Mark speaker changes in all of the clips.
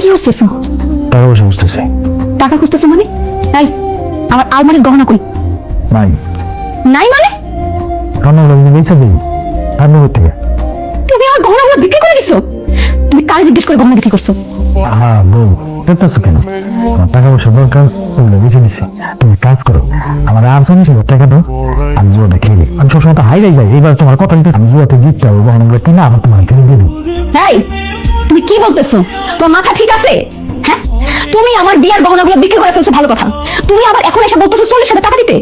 Speaker 1: খুঁজতেছো
Speaker 2: টাকা পয়সা বুঝতেছি
Speaker 1: টাকা খুঁজতেছো মানে? তাই আমার আলমারির গহনা কই?
Speaker 2: নাই।
Speaker 1: নাই মানে?
Speaker 2: রান্না লাগবে বেঁচে দিই। রান্না করতে
Speaker 1: তুমি আমার গহনাগুলো বিক্রি করে দিছো? তুমি কার জিজ্ঞেস করে গহনা বিক্রি করছ?
Speaker 2: হ্যাঁ বউ দেখতেছো কেন? টাকা পয়সা দরকার ওগুলো বেঁচে দিছি। তুমি কাজ করো আমার আর চল্লিশ হাজার টাকা দাও আমি জুয়াতে খেলি আমি সবসময় তো হাইরাই যাই এবার তোমার কথা দিতে আমি জুয়াতে জিততে হবে গহনাগুলো কিনা আমার তোমার ফেলে দিয়ে দেবো
Speaker 1: তাই তুমি কি বলতেছো? তোমার মাথা ঠিক আছে? হ্যাঁ? তুমি আমার বিয়ার গহনাগুলো বিক্রি করে ফেলছো ভালো কথা। তুমি আবার এখন এসে বলতেছো চল্লিশ হাজার টাকা দিতে?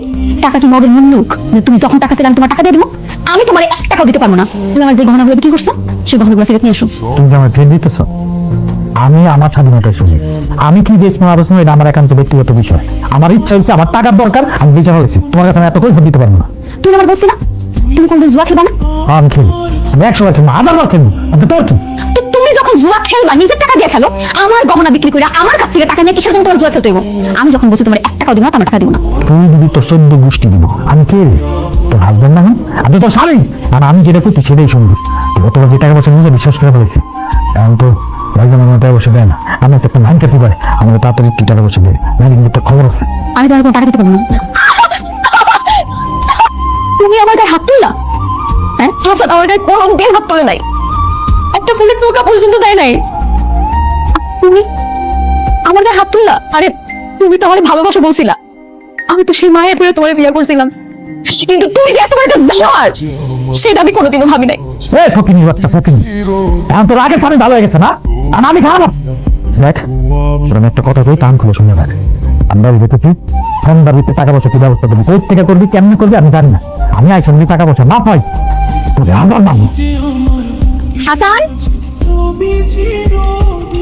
Speaker 1: টাকা কি মগের মুন্নুক? যে তুমি যখন টাকা চাইলে আমি তোমার টাকা দিয়ে দেবো। আমি তোমার এক টাকাও দিতে পারব না। তুমি আমার যে গহনাগুলো বিক্রি করছ সেই গহনাগুলো ফেরত নিয়ে এসো
Speaker 2: তুমি আমার ফেরত দিতেছ? আমি আমার স্বাধীনতায় শুনি আমি কি বেশ আলোচনা এটা আমার একান্ত ব্যক্তিগত বিষয়। আমার ইচ্ছা হচ্ছে আমার টাকার দরকার আমি বিচার হয়েছি তোমার কাছে আমি এত করে দিতে পারব না।
Speaker 1: তুমি আমার বলছি না? তুমি কোনদিন জুয়া খেলবা না?
Speaker 2: আমি খেলি। আমি একশো বার খেলব হাজার বার খেলব তোর কি।
Speaker 1: তো তুমি যখন জুয়া খেলবা নিজের টাকা দিয়ে খেলো আমার গহনা বিক্রি করে আমার কাছ থেকে টাকা নিয়ে কিসের জন্য তোমার জুয়া খেলতে হইব? আমি যখন বলছি তোমার এক টাকাও দিব না তোমার টাকা দিব না।
Speaker 2: তুই দিবি তোর চোদ্দ গোষ্ঠী দিব আমি কে? তোর হাজবেন্ড না আমি তোর স্বামী। আর আমি যেটা করছি সেটাই শুনবি। গতবার যে টাকা পয়সা নিজে বিশ্বাস করে ফেলেছি। এখন তো ভাইজান আমার টাকা পয়সা দেয় না। আমি একটা কাছে আমাকে তাড়াতাড়ি টাকা পয়সা দেয়? কিন্তু একটা খবর আছে।
Speaker 1: আমি তোমার কোনো টাকা দিতে পারব না। তুমি আমার গায়ে হাত তুললা? হ্যাঁ? আমার গায়ে কোনো দিন হাত তোলে নাই। পর্যন্ত দেয় নাই। তুমি আমার গায়ে হাত তুললা? আরে, তুমি তো আমার বলছিলা। আমি তো সেই মায়ের তোমার বিয়ে করছিলাম। কিন্তু যে একটা সেটা আমি কোনোদিনও ভাবি নাই
Speaker 2: এ, ফকিনি বাচ্চা, ফকিনি। এখন তোর আগের স্বামী ভালো হয়ে গেছে না? আর আমি খারাপ। দেখ, তোর আমি একটা কথা কই কান খুলে শুনে আমরা যেতেছি টাকা পয়সা কি ব্যবস্থা করবি? থেকে করবি, কেমনি করবি আমি জানি না। আমি আইসা টাকা পয়সা না পাই, তোদের আবার নাম।
Speaker 1: হাসান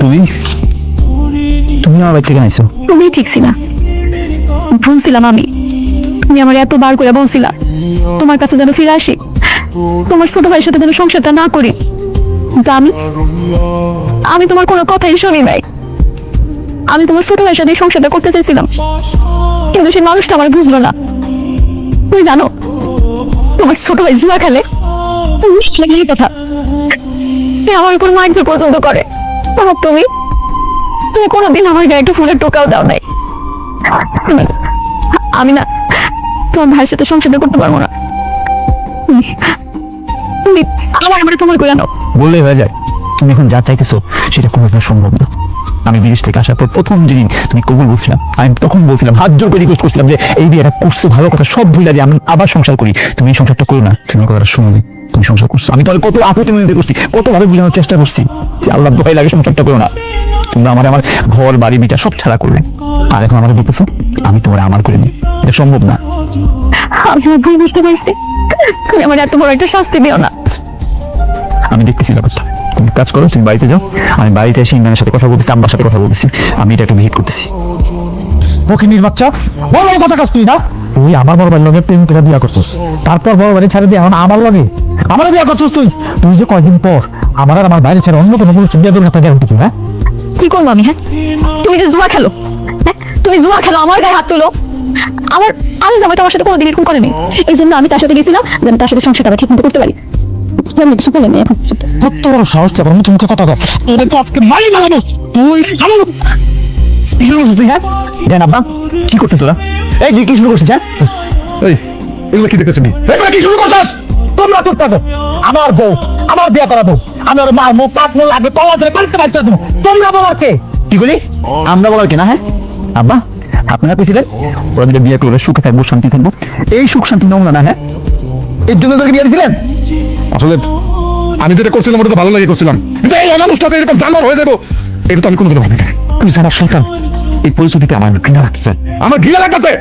Speaker 2: তুমি? তুমি আমার বাড়ি থেকে আইসো
Speaker 1: তুমি ঠিক ছিলা। ভুলছিলাম আমি। তুমি আমার এত বার করে বলছিলা তোমার কাছে যেন ফিরে আসি। তোমার ছোট ভাইয়ের সাথে যেন সংসারটা না করি। কিন্তু আমি আমি তোমার কোনো কথাই শুনি নাই। আমি তোমার ছোট ভাইয়ের সাথে সংসারটা করতে চাইছিলাম। কিন্তু সেই মানুষটা আমার বুঝলো না। তুমি জানো তোমার ছোট ভাই জুয়া খেলে তুমি কথা। সে আমার উপর মারধর পর্যন্ত করে। আর তুমি? তুমি কোনোদিন আমার গায়ে একটা ফুলের টোকাও দাও নাই। আমি না, তোমার ভাইয়ের সাথে সংসারটা করতে পারব না। তুমি আমার আমার তোমার করে নাও।
Speaker 3: বললেই হয়ে যায়। তুমি এখন যা চাইতেছো, সেটা কোনো সম্ভব না। আমি বিদেশ থেকে আসার পর প্রথম যেদিন তুমি কবুল বলছিলাম আমি তখন বলছিলাম, হাত জোর করে রিকোয়েস্ট করছিলাম যে, এই বিয়েটা করছ ভালো কথা, সব ভুলে যে আমি আবার সংসার করি। তুমি এই সংসারটা করো না, তুমি কথাটা শুনবে তুমি সংসার করছ। আমি তোমার কত আপত্তি মিলতে করছি কতভাবে বোঝানোর চেষ্টা করছি যে আল্লাহ ভয় লাগে সংসারটা করো না। তোমরা আমার আমার ঘর বাড়ি মিটা সব ছাড়া করবে। আর এখন আমার বলতেছো আমি তোমার আমার করে নিই। এটা সম্ভব না।
Speaker 1: আমি আমার ভুল বুঝতে পারছি। তুমি আমার এত বড় একটা শাস্তি দিও না।
Speaker 3: আমি দেখতেছি ব্যাপারটা। তুমি কাজ করো তুমি বাড়িতে যাও। আমি বাড়িতে এসে ইমরানের সাথে কথা বলতেছি আব্বার সাথে কথা বলতেছি। আমি এটা একটু ভিজিট করতেছি।
Speaker 2: ফকিনির বাচ্চা? বড় বড় কথা কাজ তুই না? তুই আমার বড় বাড়ির লগে প্রেম করে বিয়া করছিস। তারপর বড় বাড়ি ছেড়ে দিয়ে এখন আমার লগে। আমার বিয়া করছিস তুই। তুই যে কয়দিন পর আমার আর আমার বাইরে ছেড়ে অন্য কোনো পুরুষ বিয়া করবি না গ্যারান্টি কি হ্যাঁ?
Speaker 1: কি করব আমি হ্যাঁ? তুমি যে জুয়া খেলো হ্যাঁ? তুমি জুয়া খেলো আমার গায়ে হাত তুলো। আমার আমি জামাই তো আমার সাথে কোনোদিন এরকম করেনি এই জন্য আমি তার সাথে গেছিলাম যে আমি তার সাথে সংসারটা ঠিক মতো করতে পারি।
Speaker 2: কত বড় সাহস চাপ আমি তোমাকে কথা তোরে তো আজকে মারি লাগাবো তুই কি শুরু করছিস তুই হ্যাঁ?
Speaker 3: আব্বা কি করতেছ তোরা এই তুই কি শুরু করছিস হ্যাঁ?
Speaker 2: এই এগুলো কি দেখতেছিস এগুলো কি শুরু করছিস? তোমরা চুপ থাকো। আমার বউ আমার বিয়া করা বউ আমি ওর মা মুখ পাক মুখ লাগবে তলা ধরে পালিতে পারতে দেবো তোমরা বলার কে?
Speaker 3: কি বলি আমরা বলার কেনা হ্যাঁ? আব্বা আপনারা ওরা বিয়ে সুখে থাকব শান্তি থাকব। এই সুখ শান্তি নমুনা না হ্যাঁ? এর জন্য তোকে বিয়ে দিয়েছিলেন
Speaker 4: আসলে আমি যেটা করছিলাম ওটা তো ভালো লাগে করছিলাম। কিন্তু এই অনানুষ্ঠাতে এরকম জানোয়ার হয়ে যাব এটা তো আমি কোনোদিনও ভাবি না
Speaker 2: তুই আমার সন্তান এই পরিস্থিতিতে আমার ঘৃণা লাগছে
Speaker 4: আমার ঘৃণা লাগতেছে